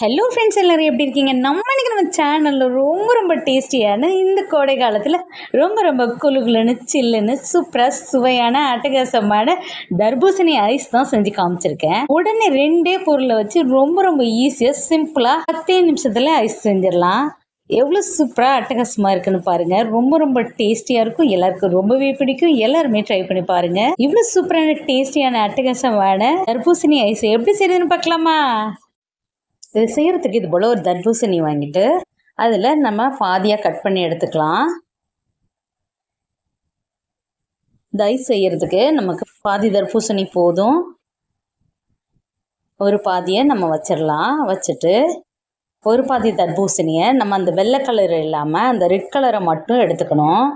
Hello friends எல்லோரும் எப்படி இருக்கீங்க? நம்ம இன்றைக்கி நம்ம சேனலில் ரொம்ப ரொம்ப டேஸ்டியான இந்த கோடை காலத்தில் ரொம்ப ரொம்ப குலுகுலுன்னு சில்லுன்னு சூப்பராக சுவையான அட்டகாசமான தர்பூசணி ஐஸ் தான் செஞ்சு காமிச்சிருக்கேன். உடனே ரெண்டே பொருளை வச்சு ரொம்ப ரொம்ப ஈஸியாக சிம்பிளாக பத்தே நிமிஷத்தில் ஐஸ் செஞ்சிடலாம். எவ்வளோ சூப்பராக அட்டகாசமாக இருக்குன்னு பாருங்கள் ரொம்ப ரொம்ப டேஸ்டியாக இருக்கும். எல்லாருக்கும் ரொம்பவே பிடிக்கும். எல்லாருமே ட்ரை பண்ணி பாருங்கள் இவ்வளோ சூப்பரான டேஸ்டியான அட்டகாசமான தர்பூசணி ஐஸ் எப்படி செய்யுதுன்னு பார்க்கலாமா? இது செய்கிறதுக்கு இது போல் ஒரு தர்பூசணி வாங்கிட்டு அதில் நம்ம பாதியாக கட் பண்ணி எடுத்துக்கலாம். தை செய்கிறதுக்கு நமக்கு பாதி தர்பூசணி போதும். ஒரு பாதியை நம்ம வச்சிடலாம். வச்சுட்டு ஒரு பாதி தர்பூசணியை நம்ம அந்த வெள்ளை கலர் இல்லாமல் அந்த ரெட் கலரை மட்டும் எடுத்துக்கணும்.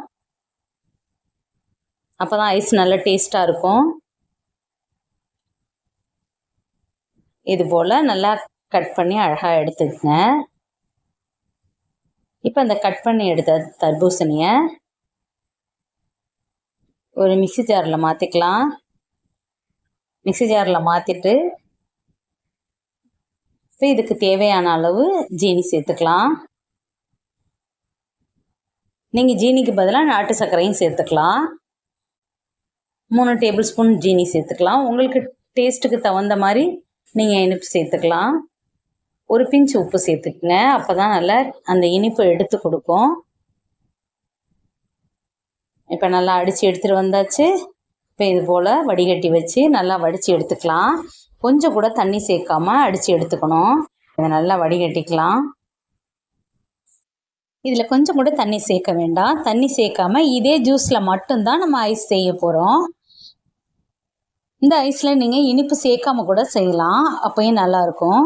அப்போ தான் ஐஸ் நல்லா டேஸ்ட்டாக இருக்கும். இது போல் நல்லா கட் பண்ணி அழகாக எடுத்துக்கங்க. இப்போ அந்த கட் பண்ணி எடுத்த தர்பூசணியை ஒரு மிக்சி ஜாரில் மாற்றிக்கலாம் மிக்சி ஜாரில் மாற்றிட்டு இப்போ இதுக்கு தேவையான அளவு ஜீனி சேர்த்துக்கலாம். நீங்கள் ஜீனிக்கு பதிலாக நாட்டு சர்க்கரையும் சேர்த்துக்கலாம். மூணு டேபிள் ஸ்பூன் ஜீனி சேர்த்துக்கலாம். உங்களுக்கு டேஸ்ட்டுக்கு தகுந்த மாதிரி நீங்கள் இனிப்பு சேர்த்துக்கலாம். ஒரு பிஞ்சு உப்பு சேர்த்துக்குங்க. அப்போ தான் நல்லா அந்த இனிப்பு எடுத்து கொடுக்கும். இப்போ நல்லா அடித்து எடுத்துகிட்டு வந்தாச்சு. இப்போ இது போல் வடிகட்டி வச்சு நல்லா வடித்து எடுத்துக்கலாம். கொஞ்சம் கூட தண்ணி சேர்க்காம அடித்து எடுத்துக்கணும். இதை நல்லா வடிகட்டிக்கலாம். இதில் கொஞ்சம் கூட தண்ணி சேர்க்க வேண்டாம். தண்ணி சேர்க்காம இதே ஜூஸில் மட்டும்தான் நம்ம ஐஸ் செய்ய போகிறோம் இந்த ஐஸில் நீங்கள் இனிப்பு சேர்க்காம கூட செய்யலாம். அப்போயும் நல்லாயிருக்கும்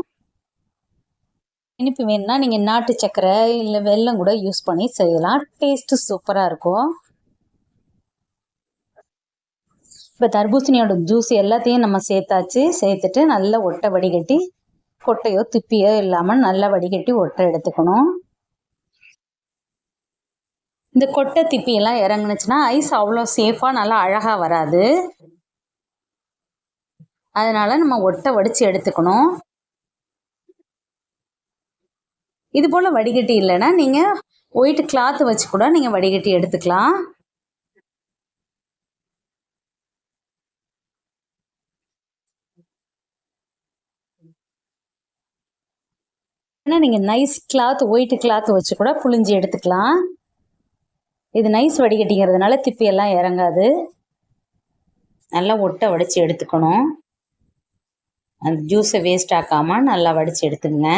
இனிப்பு வேணும்னா நீங்கள் நாட்டு சக்கரை இல்லை வெல்லம் கூட யூஸ் பண்ணி செய்யலாம். டேஸ்ட்டு சூப்பராக இருக்கும். இப்போ தர்பூசணியோட ஜூஸ் எல்லாத்தையும் நம்ம சேர்த்தாச்சு. சேர்த்துட்டு நல்லா ஒட்டை வடிகட்டி கொட்டையோ திப்பியோ இல்லாமல் நல்லா வடிகட்டி ஒட்டை எடுத்துக்கணும். இந்த கொட்டை திப்பியெல்லாம் இறங்குனுச்சுன்னா ஐஸ் அவ்வளோ சேஃபாக நல்லா அழகாக வராது. அதனால் நம்ம ஒட்டை வடித்து எடுத்துக்கணும். இது போல் வடிகட்டி இல்லைன்னா நீங்கள் ஒயிட் கிளாத் வச்சு கூட நீங்கள் வடிகட்டி எடுத்துக்கலாம். ஏன்னா நீங்கள் நைஸ் கிளாத் ஒயிட் கிளாத் வச்சு கூட புழிஞ்சி எடுத்துக்கலாம். இது நைஸ் வடிகட்டிங்கிறதுனால திப்பியெல்லாம் இறங்காது. நல்லா ஒட்டை வடித்து எடுத்துக்கணும். அந்த ஜூஸை வேஸ்ட் ஆக்காமல் நல்லா வடித்து எடுத்துக்கங்க.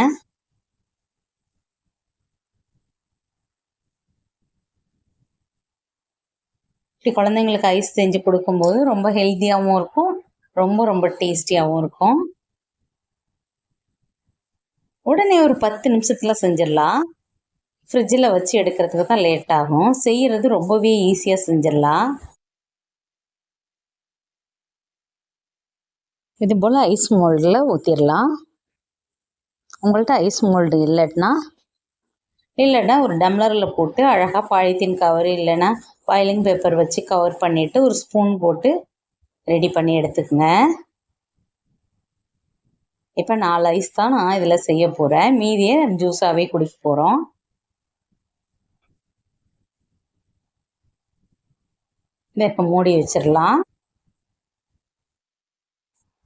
இப்படி குழந்தைங்களுக்கு ஐஸ் செஞ்சு கொடுக்கும்போது ரொம்ப ஹெல்த்தியாகவும் இருக்கும். ரொம்ப ரொம்ப டேஸ்டியாகவும் இருக்கும். உடனே ஒரு பத்து நிமிஷத்தில் செஞ்சிடலாம். ஃப்ரிட்ஜில் வச்சு எடுக்கிறதுக்கு தான் லேட் ஆகும். செய்கிறது ரொம்பவே ஈஸியாக செஞ்சிடலாம். இது போல் ஐஸ் மோல்டில் ஊற்றிடலாம் உங்கள்கிட்ட ஐஸ் மோல்டு இல்லைன்னா இல்லைன்னா ஒரு டம்ளரில் போட்டு அழகாக பாலித்தீன் கவர் இல்லைன்னா பாயிலிங் பேப்பர் வச்சு கவர் பண்ணிவிட்டு ஒரு ஸ்பூன் போட்டு ரெடி பண்ணி எடுத்துக்கோங்க. இப்போ நாலு ஐஸ் தான் நான் இதில் செய்ய போகிறேன் மீதியே ஜூஸாகவே குடிக்க போகிறோம் இப்போ மூடி வச்சிடலாம்.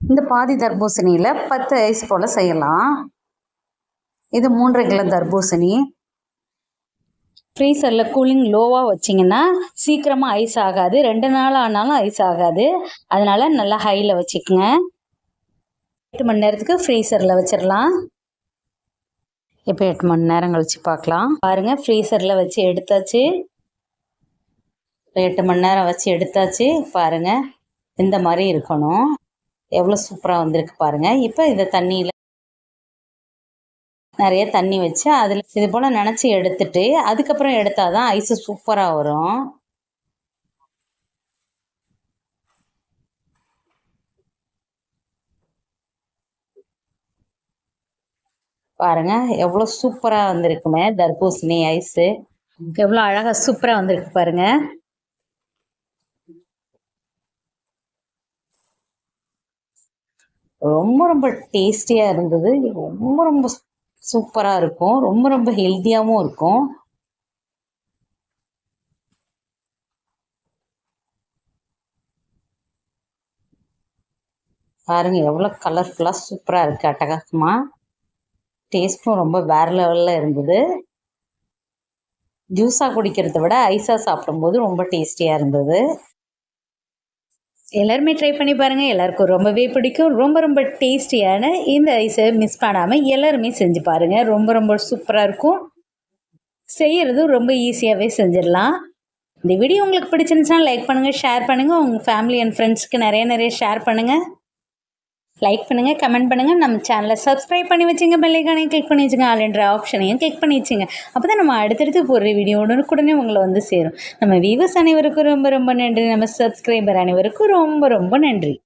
இந்த பாதி தர்பூசணியில் பத்து ஐஸ் போல் செய்யலாம். இது மூன்றரை கிலோ தர்பூசணி. ஃப்ரீசரில் கூலிங் லோவாக வச்சிங்கன்னா சீக்கிரமாக ஐஸ் ஆகாது. ரெண்டு நாள் ஆனாலும் ஐஸ் ஆகாது. அதனால் நல்லா ஹையில் வச்சுக்கோங்க. எட்டு மணி நேரத்துக்கு ஃப்ரீசரில் வச்சிடலாம். இப்போ எட்டு மணி நேரம் கழித்து பார்க்கலாம். பாருங்கள் ஃப்ரீசரில் வச்சு எடுத்தாச்சு. எட்டு மணி நேரம் வச்சு எடுத்தாச்சு. பாருங்கள் இந்த மாதிரி இருக்கணும். எவ்வளோ சூப்பராக வந்திருக்கு பாருங்கள் இப்போ இந்த தண்ணியில் நிறைய தண்ணி வச்சு அதில் இது போல் நினச்சி எடுத்துட்டு அதுக்கப்புறம் எடுத்தால் தான் ஐஸு சூப்பராக வரும். பாருங்க எவ்வளோ சூப்பராக வந்திருக்குமே தர்பூசணி ஐஸு எவ்வளோ அழகாக சூப்பராக வந்திருக்கு பாருங்க. ரொம்ப ரொம்ப டேஸ்டியாக இருந்தது. ரொம்ப ரொம்ப சூப்பராக இருக்கும். ரொம்ப ரொம்ப ஹெல்த்தியாகவும் இருக்கும். பாருங்க எவ்வளோ கலர்ஃபுல்லாக சூப்பராக இருக்குது அட்டகாசமாக டேஸ்ட்டும் ரொம்ப வேறு லெவலில் இருந்தது. ஜூஸாக குடிக்கிறத விட ஐஸாக சாப்பிடும்போது ரொம்ப டேஸ்டியாக இருந்தது. எல்லாருமே ட்ரை பண்ணி பாருங்கள் எல்லாருக்கும் ரொம்பவே பிடிக்கும். ரொம்ப ரொம்ப டேஸ்டியான இந்த ஐஸை மிஸ் பண்ணாமல் எல்லாருமே செஞ்சு பாருங்கள் ரொம்ப ரொம்ப சூப்பராக இருக்கும். செய்கிறதும் ரொம்ப ஈஸியாகவே செஞ்சிடலாம். இந்த வீடியோ உங்களுக்கு பிடிச்சிருந்துச்சுன்னா லைக் பண்ணுங்கள் ஷேர் பண்ணுங்கள் உங்கள் ஃபேமிலி அண்ட் ஃப்ரெண்ட்ஸ்க்கு நிறைய நிறைய ஷேர் பண்ணுங்கள் லைக் பண்ணுங்கள் கமெண்ட் பண்ணுங்கள் நம்ம சேனலை சப்ஸ்கிரைப் பண்ணி வச்சுங்க பெல்லைக்கானையும் கிளிக் பண்ணி வச்சுங்க ஆளுன்ற ஆப்ஷனையும் கிளிக் பண்ணி வச்சுங்க. அப்போ தான் நம்ம அடுத்தடுத்து போடுற வீடியோ உடனுக்குடனே உங்களை வந்து சேரும். நம்ம வியூவர்ஸ் அனைவருக்கும் ரொம்ப ரொம்ப நன்றி. நம்ம சப்ஸ்கிரைபர் அனைவருக்கும் ரொம்ப ரொம்ப நன்றி.